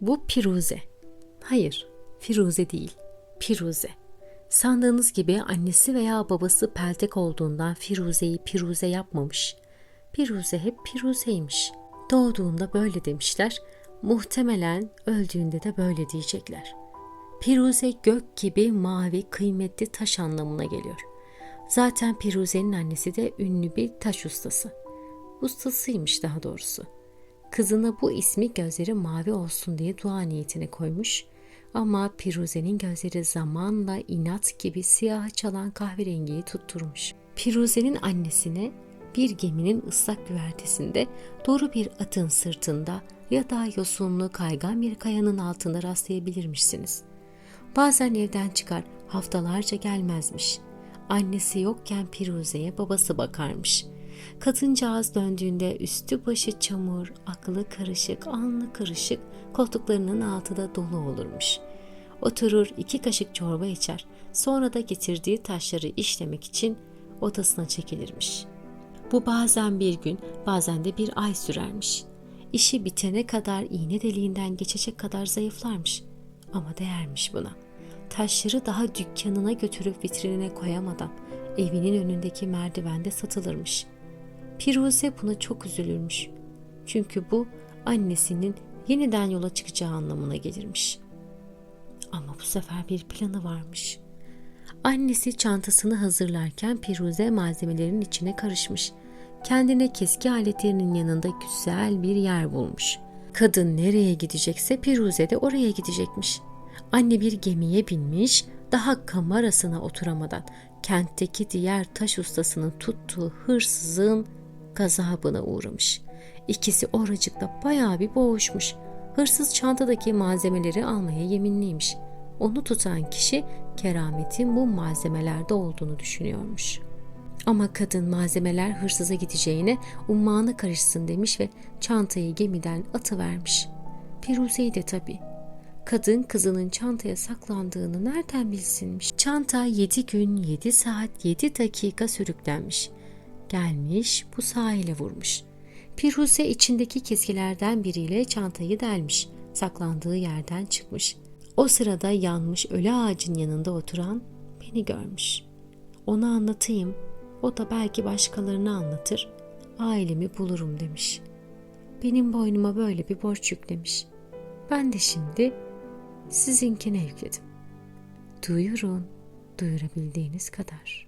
Bu Piruze. Hayır, Firuze değil. Piruze. Sandığınız gibi annesi veya babası peltek olduğundan Firuze'yi Piruze yapmamış. Piruze hep Piruze'ymiş. Doğduğunda böyle demişler. Muhtemelen öldüğünde de böyle diyecekler. Piruze gök gibi mavi kıymetli taş anlamına geliyor. Zaten Piruze'nin annesi de ünlü bir taş ustası. Ustasıymış daha doğrusu. Kızına bu ismi gözleri mavi olsun diye dua niyetine koymuş. Ama Piruze'nin gözleri zamanla inat gibi siyah çalan kahverengiyi tutturmuş. Piruze'nin annesine bir geminin ıslak güvertesinde doğru bir atın sırtında ya da yosunlu kaygan bir kayanın altında rastlayabilirmişsiniz. Bazen evden çıkar haftalarca gelmezmiş. Annesi yokken Piruze'ye babası bakarmış. Kadıncağız döndüğünde üstü başı çamur, aklı karışık, alnı kırışık, koltuklarının altı da dolu olurmuş. Oturur iki kaşık çorba içer, sonra da getirdiği taşları işlemek için odasına çekilirmiş. Bu bazen bir gün, bazen de bir ay sürermiş. İşi bitene kadar iğne deliğinden geçecek kadar zayıflarmış. Ama değermiş buna. Taşları daha dükkanına götürüp vitrinine koyamadan evinin önündeki merdivende satılırmış. Firuze buna çok üzülürmüş. Çünkü bu annesinin yeniden yola çıkacağı anlamına gelirmiş. Ama bu sefer bir planı varmış. Annesi çantasını hazırlarken Firuze malzemelerin içine karışmış. Kendine keski aletlerinin yanında güzel bir yer bulmuş. Kadın nereye gidecekse Firuze de oraya gidecekmiş. Anne bir gemiye binmiş, daha kamerasına oturamadan kentteki diğer taş ustasının tuttuğu hırsızın gazabına uğramış. İkisi oracıkta bayağı bir boğuşmuş. Hırsız çantadaki malzemeleri almaya yeminliymiş. Onu tutan kişi kerametin bu malzemelerde olduğunu düşünüyormuş. Ama kadın malzemeler hırsıza gideceğine ummağına karışsın demiş ve çantayı gemiden atıvermiş. Firuze'yi de tabii. Kadın kızının çantaya saklandığını nereden bilsinmiş? Çanta 7 gün 7 saat 7 dakika sürüklenmiş. Gelmiş bu sahile vurmuş. Firuze içindeki keskilerden biriyle çantayı delmiş. Saklandığı yerden çıkmış. O sırada yanmış ölü ağacın yanında oturan beni görmüş. Ona anlatayım. O da belki başkalarına anlatır. Ailemi bulurum demiş. Benim boynuma böyle bir borç yüklemiş. Ben de şimdi sizinkine yükledim. Duyurun, duyurabildiğiniz kadar.''